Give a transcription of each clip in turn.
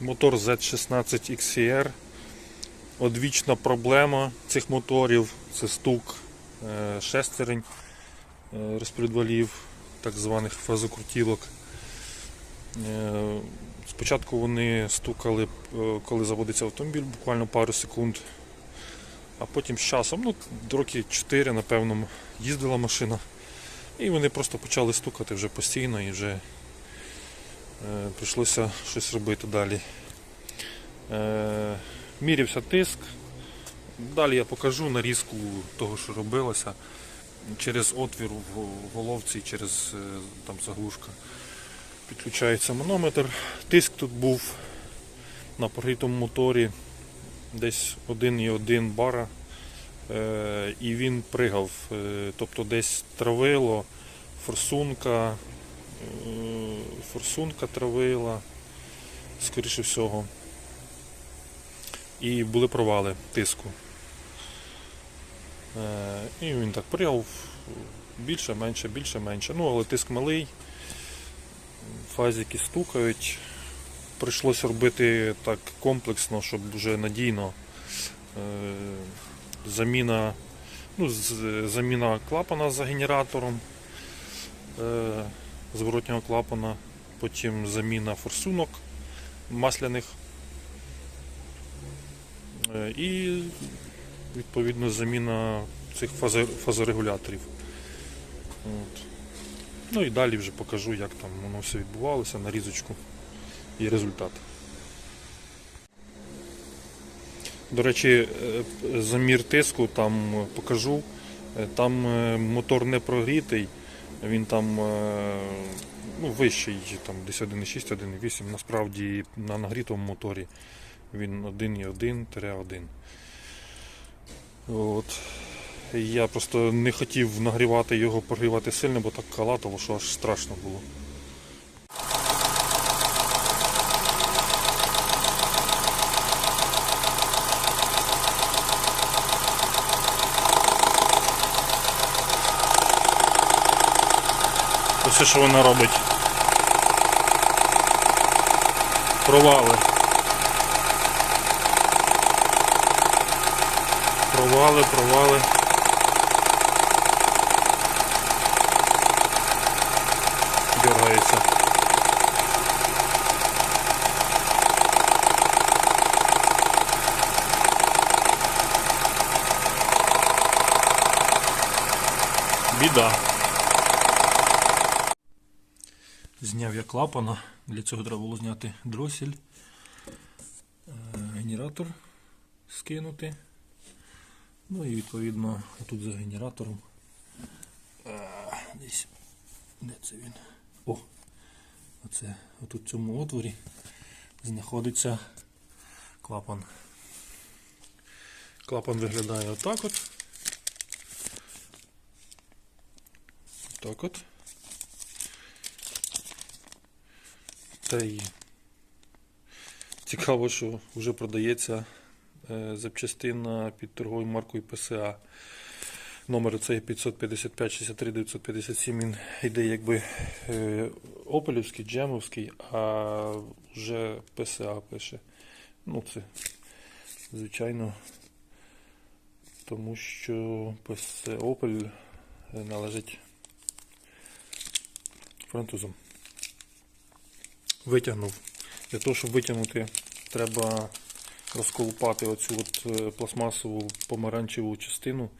Мотор Z16 XCR. Одвічна проблема цих моторів це стук е, шестерень е, розпредвалів, так званих фазокрутілок. Е, Спочатку вони стукали, коли заводиться автомобіль, буквально пару секунд. А потім з часом, ну, роки 4, напевно, їздила машина. І вони просто почали стукати вже постійно і вже прийшлося щось робити далі. Е, мірявся тиск. Далі я покажу нарізку того, що робилося через отвір в головці, через е, там заглушка. Підключається манометр. Тиск тут був на прогрітому моторі десь 1,1 бара. Е, і він пригав, е, тобто десь травило, форсунка, е, форсунка травила, скоріше всього. І були провали тиску. Е, І він так пригав більше, менше, більше, менше. Ну, але тиск малий, фазики стукають. Прийшлося робити так комплексно, щоб дуже надійно. Е, заміна, ну, заміна клапана за генератором е, зворотнього клапана, потім заміна форсунок масляних е, і відповідно заміна цих фазорегуляторів. От. Ну і далі вже покажу, як там воно все відбувалося, нарізочку і результат. До речі, е, замір тиску там покажу. Е, Там мотор не прогрітий, він там е, ну, вищий, там десь 1,6, 1,8. Насправді на нагрітому моторі він 1,1-1. От. Я просто не хотів нагрівати його, прогрівати сильно, бо так калатало, що аж страшно було. Ось що вона робить. Провали. Провали, провали. Дергається. Біда. Зняв я клапана. Для цього треба було зняти дросель, е, генератор скинути. Ну і відповідно тут за генератором. е, Десь. Де це він? О! Оце отут в цьому отворі знаходиться клапан. Клапан виглядає отак от. Так от. Та й цікаво, що вже продається е, запчастина під торговою маркою ПСА. Номер цей 555 63 957 він йде якби е, Опелівський, Джемовський, а вже ПСА пише. Ну це звичайно, тому що ПС Opel належить французам. Витягнув. Для того, щоб витягнути, треба розколупати оцю от е, пластмасову помаранчеву частину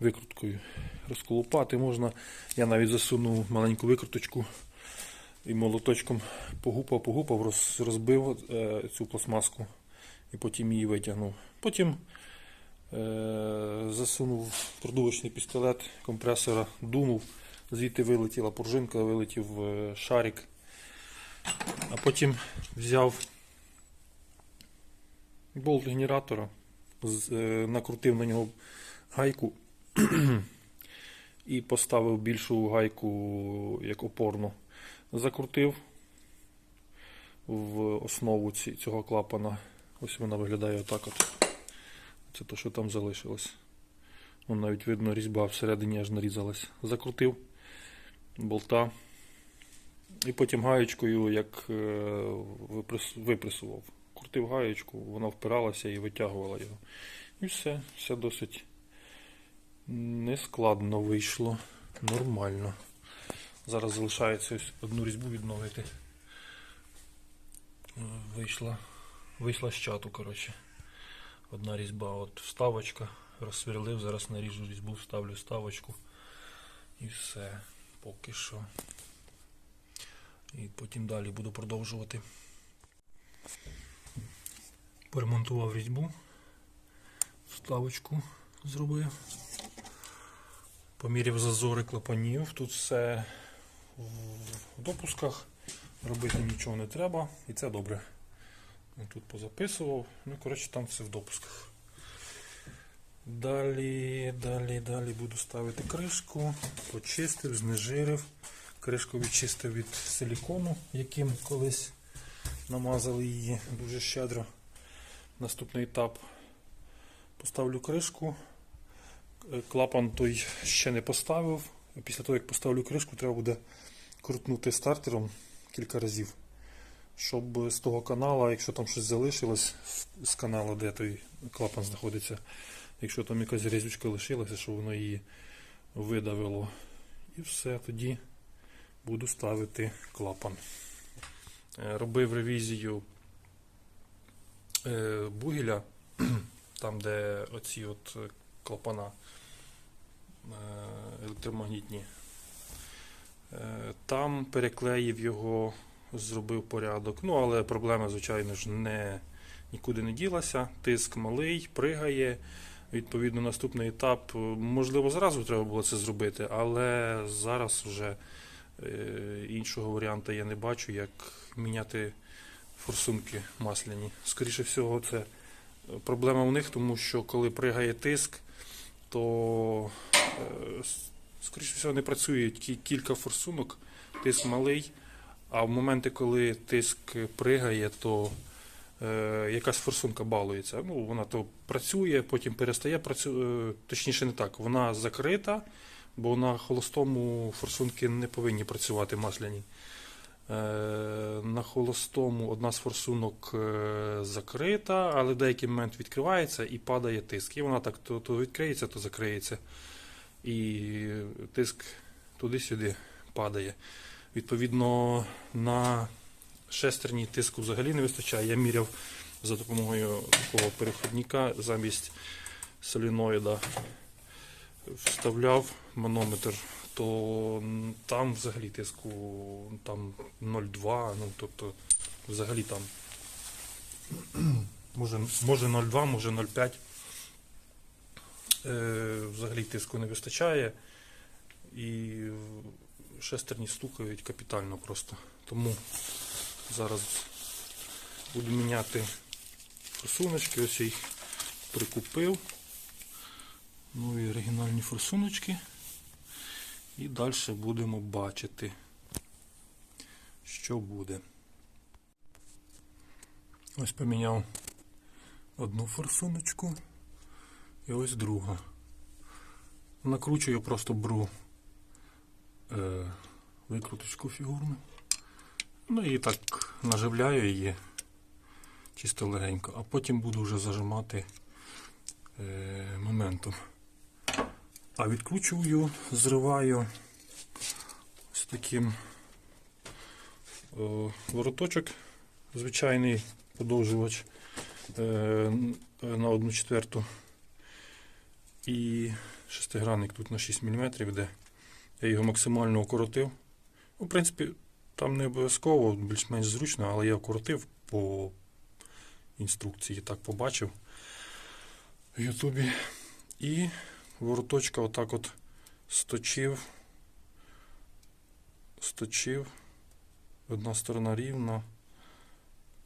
викруткою. Розколупати можна. Я навіть засунув маленьку викруточку і молоточком погупав, погупав, розбив е, цю пластмаску і потім її витягнув. Потім е, засунув продувочний пістолет компресора, дунув, звідти вилетіла пружинка, вилетів шарик. А потім взяв болт генератора, е, накрутив на нього гайку і поставив більшу гайку як опорну. Закрутив в основу цього клапана. Ось вона виглядає отак от. Це те, що там залишилось. Вон навіть видно різьба всередині аж нарізалась. Закрутив болта І потім гаєчкою, як е, випрес- випресував. Крутив гаєчку, вона впиралася і витягувала його. І все, все досить нескладно вийшло. Нормально. Зараз залишається ось одну різьбу відновити. Е, Вийшла, вийшла з чату, коротше. Одна різьба, от вставочка, розсверлив, зараз наріжу різьбу, вставлю вставочку. І все. Поки що. І потім далі буду продовжувати. Поремонтував різьбу, вставочку зробив. Поміряв зазори клапанів. Тут все в допусках. Робити нічого не треба. І це добре. Тут позаписував. Ну, коротше, там все в допусках. Далі, далі, далі буду ставити кришку. Почистив, знежирив. Кришку відчистив від силікону, яким колись намазали її дуже щедро. Наступний етап. Поставлю кришку. Е, Клапан той ще не поставив. Після того, як поставлю кришку, треба буде крутнути стартером кілька разів. Щоб з того канала, якщо там щось залишилось з- каналу, де той клапан знаходиться, якщо там якась різючка лишилася, щоб воно її видавило. І все, тоді буду ставити клапан. Е, Робив ревізію е, бугеля, там, де оці от е, клапана електромагнітні. Там переклеїв його, зробив порядок. Ну, але проблема, звичайно ж, не, нікуди не ділася. Тиск малий, пригає. Відповідно, наступний етап, можливо, зразу треба було це зробити, але зараз вже іншого варіанту я не бачу, як міняти форсунки масляні. Скоріше всього, це е, проблема у них, тому що коли пригає тиск, то е, скоріше всього не працює кілька форсунок, тиск малий, а в моменти, коли тиск пригає, то е, якась форсунка балується. Ну, вона то працює, потім перестає працювати. Точніше, не так. Вона закрита, бо на холостому форсунки не повинні працювати масляні. Е, на холостому одна з форсунок е, закрита, але в деякий момент відкривається і падає тиск. І вона так то, то відкриється, то закриється. І тиск туди-сюди падає. Відповідно, на шестерні тиску взагалі не вистачає. Я міряв за допомогою такого переходника замість соліноїда вставляв манометр, то там взагалі тиску там 0,2, ну тобто взагалі там може, може 0,2, може 0,5. Е, взагалі тиску не вистачає. І шестерні стукають капітально просто. Тому зараз буду міняти форсуночки. Ось я їх прикупив. Нові оригінальні форсуночки. І далі будемо бачити, що буде. Ось поміняв одну форсуночку і ось друга. Накручую просто бру е, викруточку фігурну. Ну і так наживляю її чисто легенько, а потім буду вже зажимати е, моментом. А відкручую, зриваю ось таким вороточок, звичайний подовжувач е, на 1 четверту. І шестигранник тут на 6 мм йде. Я його максимально укоротив. Ну, в принципі, там не обов'язково, більш-менш зручно, але я укоротив по інструкції, так побачив в Ютубі. І вороточка отак от сточив. Сточив. Одна сторона рівна,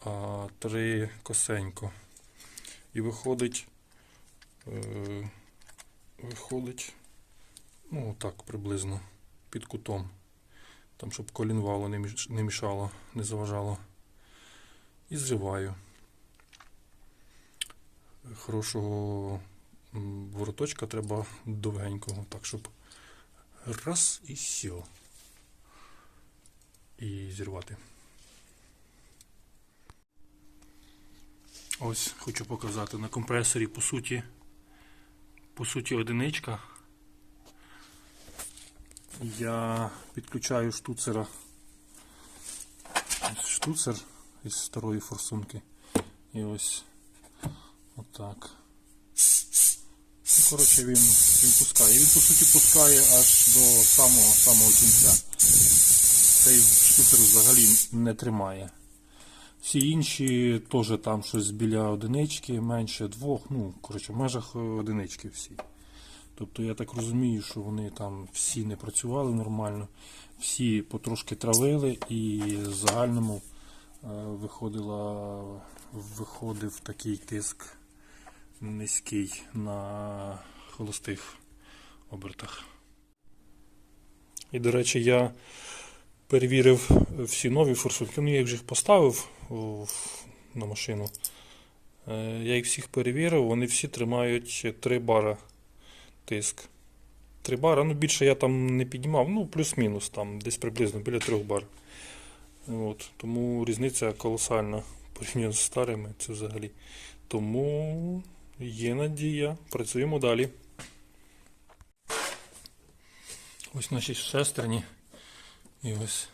а три косенько. І виходить, е, виходить, ну так приблизно, під кутом. Там, щоб колінвало не мішало, не заважало. І зриваю. Хорошого м, вороточка треба довгенького, так, щоб раз і все. і зірвати. Ось хочу показати на компресорі, по суті, по суті, одиничка. Я підключаю штуцера. Ось Штуцер із старої форсунки. І ось отак. Коротше, він, він пускає. Він по суті пускає аж до самого самого кінця. Цей штуцер взагалі не тримає. Всі інші теж там щось біля одинички, менше двох, ну, коротше, в межах одинички всі. Тобто я так розумію, що вони там всі не працювали нормально, всі потрошки травили і в загальному е, виходила, виходив такий тиск низький на холостих обертах. І, до речі, я перевірив всі нові форсунки. Ну, я їх поставив на машину. Е, Я їх всіх перевірив, вони всі тримають 3 бара тиск. 3 бара, ну більше я там не піднімав, ну плюс-мінус там, десь приблизно біля 3 бар. От, тому різниця колосальна порівняно з старими, це взагалі. Тому є надія, працюємо далі. Ось наші шестерні. І ось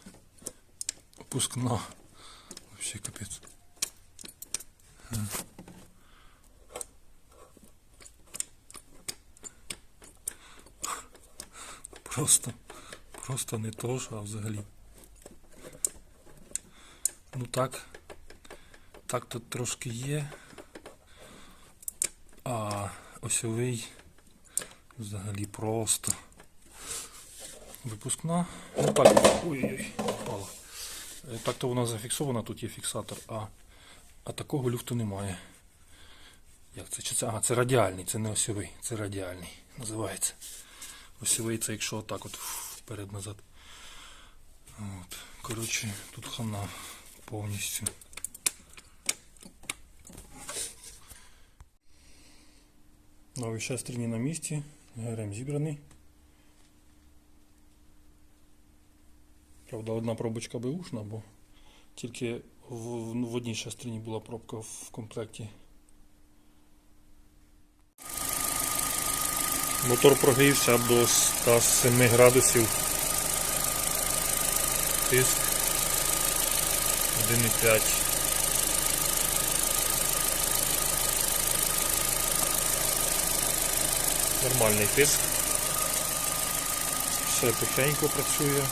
опускна. Вообще капець. Просто, просто не то, що а взагалі. Ну так. Так тут трошки є. А осьовий взагалі просто. Випускна. Ну так, ой-ой-ой, впала. Е, Так-то вона зафіксована, тут є фіксатор, а, а такого люфту немає. Як це? Чи це? Ага, це радіальний, це не осьовий, це радіальний називається. Осьовий це якщо отак от вперед-назад. От. Коротше, тут хана повністю. Нові шестерні на місці, ГРМ зібраний. Правда, одна пробочка беушна, бо тільки в, ну, в одній шестерні була пробка в комплекті. Мотор прогрівся до 107 градусів. Тиск 1,5. Нормальний тиск. Все тихенько працює.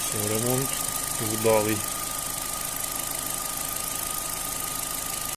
Все, ремонт вдалий.